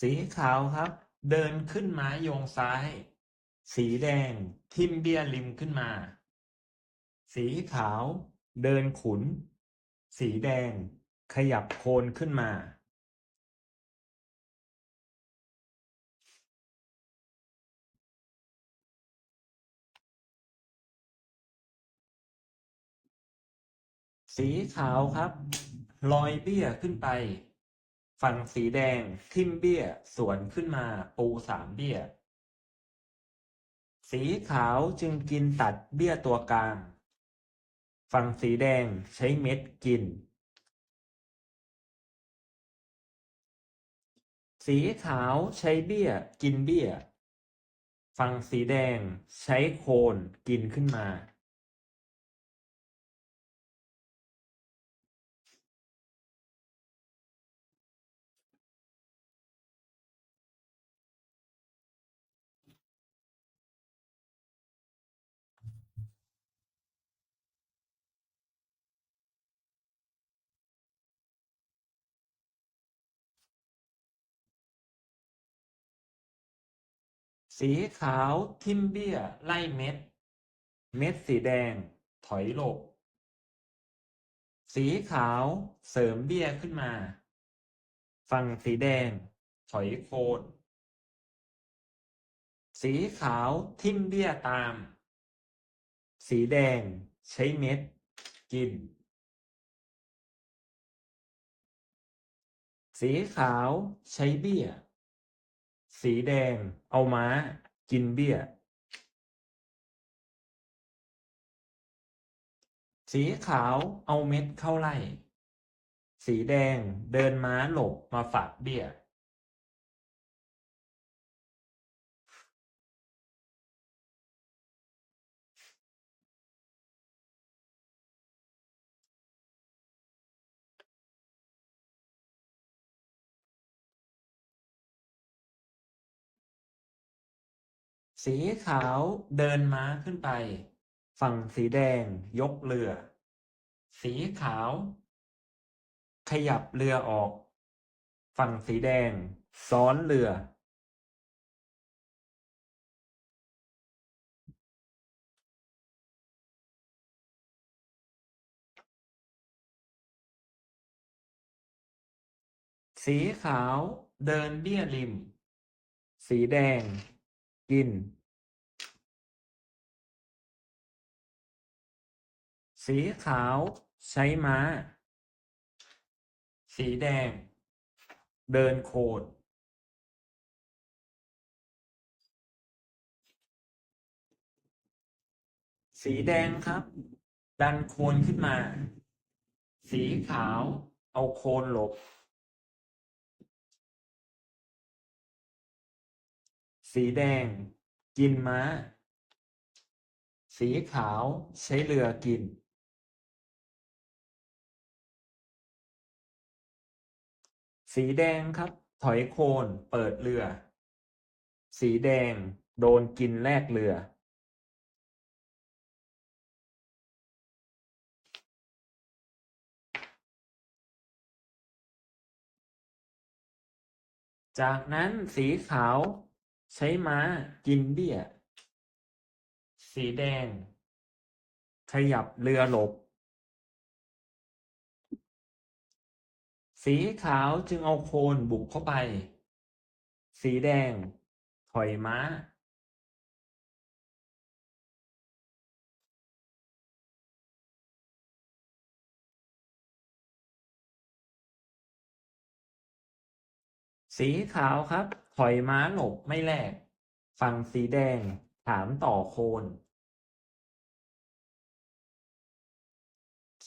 สีขาวครับ เดินขึ้นไม้โยงซ้าย สีแดง ทิมเบียริมขึ้นมา สีขาว เดินขุน สีแดง ขยับโคนขึ้นมา สีขาวครับ ลอยเบี้ยขึ้นไป ฝั่งสีแดงทิมเบี้ย สวนขึ้นมาปูสามเบี้ย สีขาวจึงกินตัดเบี้ยตัวกลาง ฝั่งสีแดงใช้เม็ดกิน สีขาวใช้เบี้ยกินเบี้ย ฝั่งสีแดงใช้โคนกินขึ้นมา สีขาวทิมเบี้ย ไล่เม็ด เม็ดสีแดง ถอยหลบ สีขาวเสริมเบี้ยขึ้นมา ฝั่งสีแดง ถอยโคนสีขาวทิมเบี้ยตาม สีแดงใช้เม็ด กิน สีขาวใช้เบี้ย สีแดง เอาม้า กินเบี้ย สีขาวเอาเม็ดเข้าไล่ สีแดงเดินม้าหลบมาฝากเบี้ย สีขาวเดินม้าขึ้นไป ฝั่งสีแดงยกเรือ สีขาว ขยับเรือออก ฝั่งสีแดง ซ้อนเรือ สีขาวเดินเบี้ยริม สีแดงกิน สีขาวใช้ม้า สีแดง เดินโคนสีแดงครับ ดันโคนขึ้นมา สีขาวเอาโคนหลบ สีแดง กินม้า สีขาวใช้เรือกิน สีแดงครับ ถอยโคนเปิดเรือ สีแดง โดนกินแลกเรือ จากนั้นสีขาวใช้ม้ากินเบี้ย สีแดง ขยับเรือหลบ สีขาวจึงเอาโคนบุกเข้าไป สีแดง ถอยม้า สีขาวครับ ถอยม้าหลบไม่แลก ฝั่งสีแดงถามต่อโคน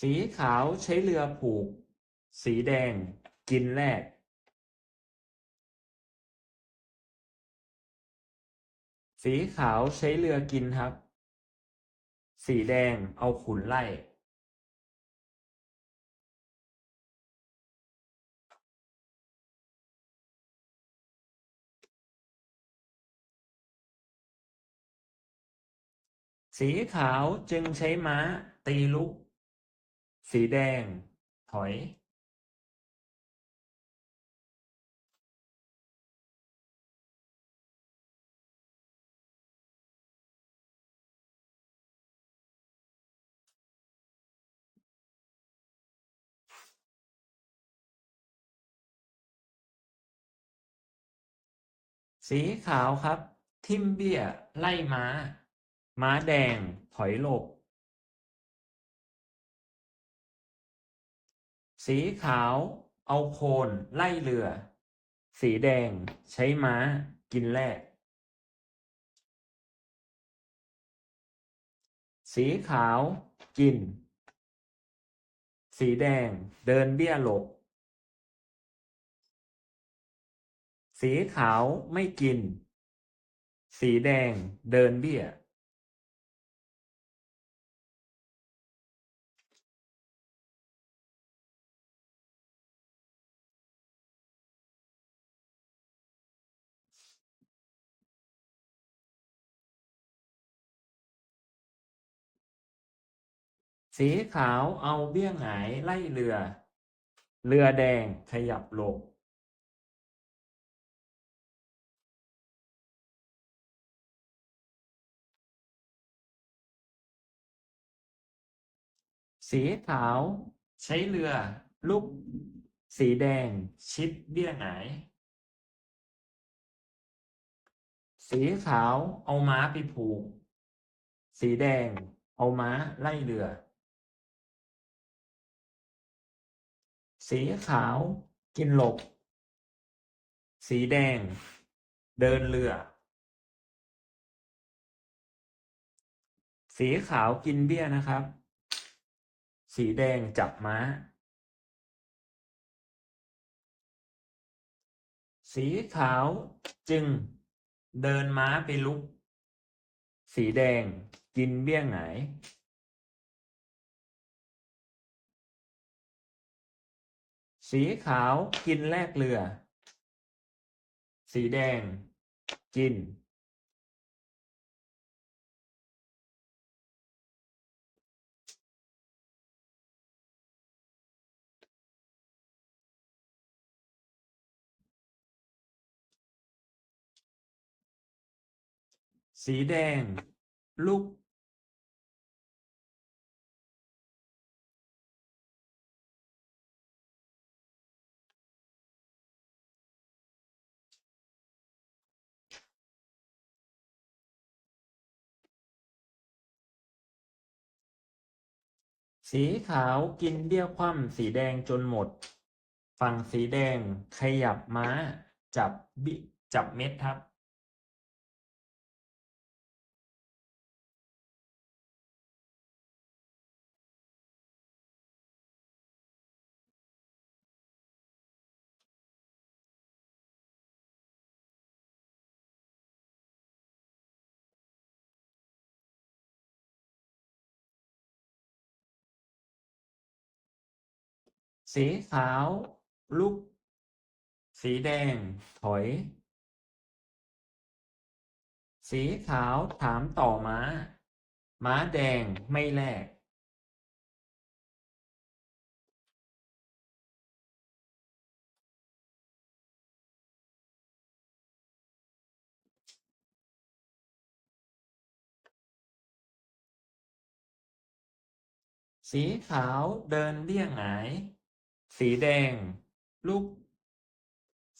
สีขาวใช้เรือผูก สีแดงกินแลกสีขาวใช้เรือกินครับ สีแดงเอาขุนไล่ สีขาวจึงใช้ม้าตีลุก สีแดงถอย สีขาวครับ ทิมเบี้ย ไล่ม้า ม้าแดง ถอยหลบ สีขาว เอาโคน ไล่เรือ สีแดง ใช้ม้า กินแร่สีขาว กิน สีแดง เดินเบี้ยหลบ สีขาวไม่กิน สีแดงเดินเบี้ย สีขาวเอาเบี้ยงหายไล่เรือ เรือแดงขยับหลบ สีขาว ใช้เรือ ลุก สีแดง ชิดเบี้ยหงาย สีขาวเอาม้าไปผูก สีแดง เอาม้าไล่เรือ สีขาวกินหลบ สีแดง เดินเรือ สีขาวกินเบี้ยนะครับ สีแดงจับม้า สีขาวจึงเดินม้าไปลุก สีแดงกินเบี้ยหงายสีขาวกินแลกเรือ สีแดงกิน สีแดงลุกสีขาวกินเบี้ยคว่ำสีแดงจนหมด ฝั่งสีแดงขยับม้า จับบิจับเม็ดครับ สีขาว ลุก สีแดง ถอย สีขาวถามต่อม้า ม้าแดงไม่แลกสีขาวเดินเลี่ยงหาย สีแดงลุก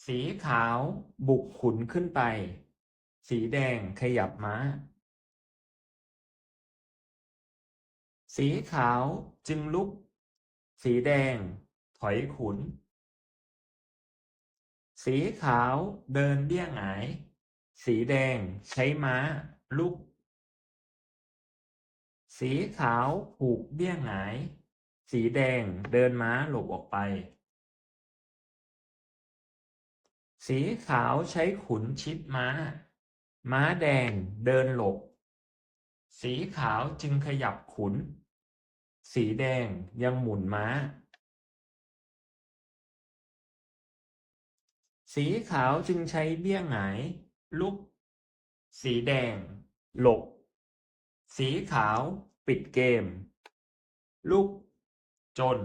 สีขาวบุกขุนขึ้นไป สีแดงขยับม้า สีขาวจึงลุก สีแดง ถอยขุน สีขาวเดินเลี่ยงหงาย สีแดงใช้ม้า ลุก สีขาวผูกเบี้ยงหงาย สีแดงเดินม้าหลบออกไป สีขาวใช้ขุนชิดม้า ม้าแดงเดินหลบ สีขาวจึงขยับขุน สีแดงยังหมุนม้า สีขาวจึงใช้เบี้ยหงาย ลุก สีแดง หลบ สีขาว ปิดเกม ลุก จน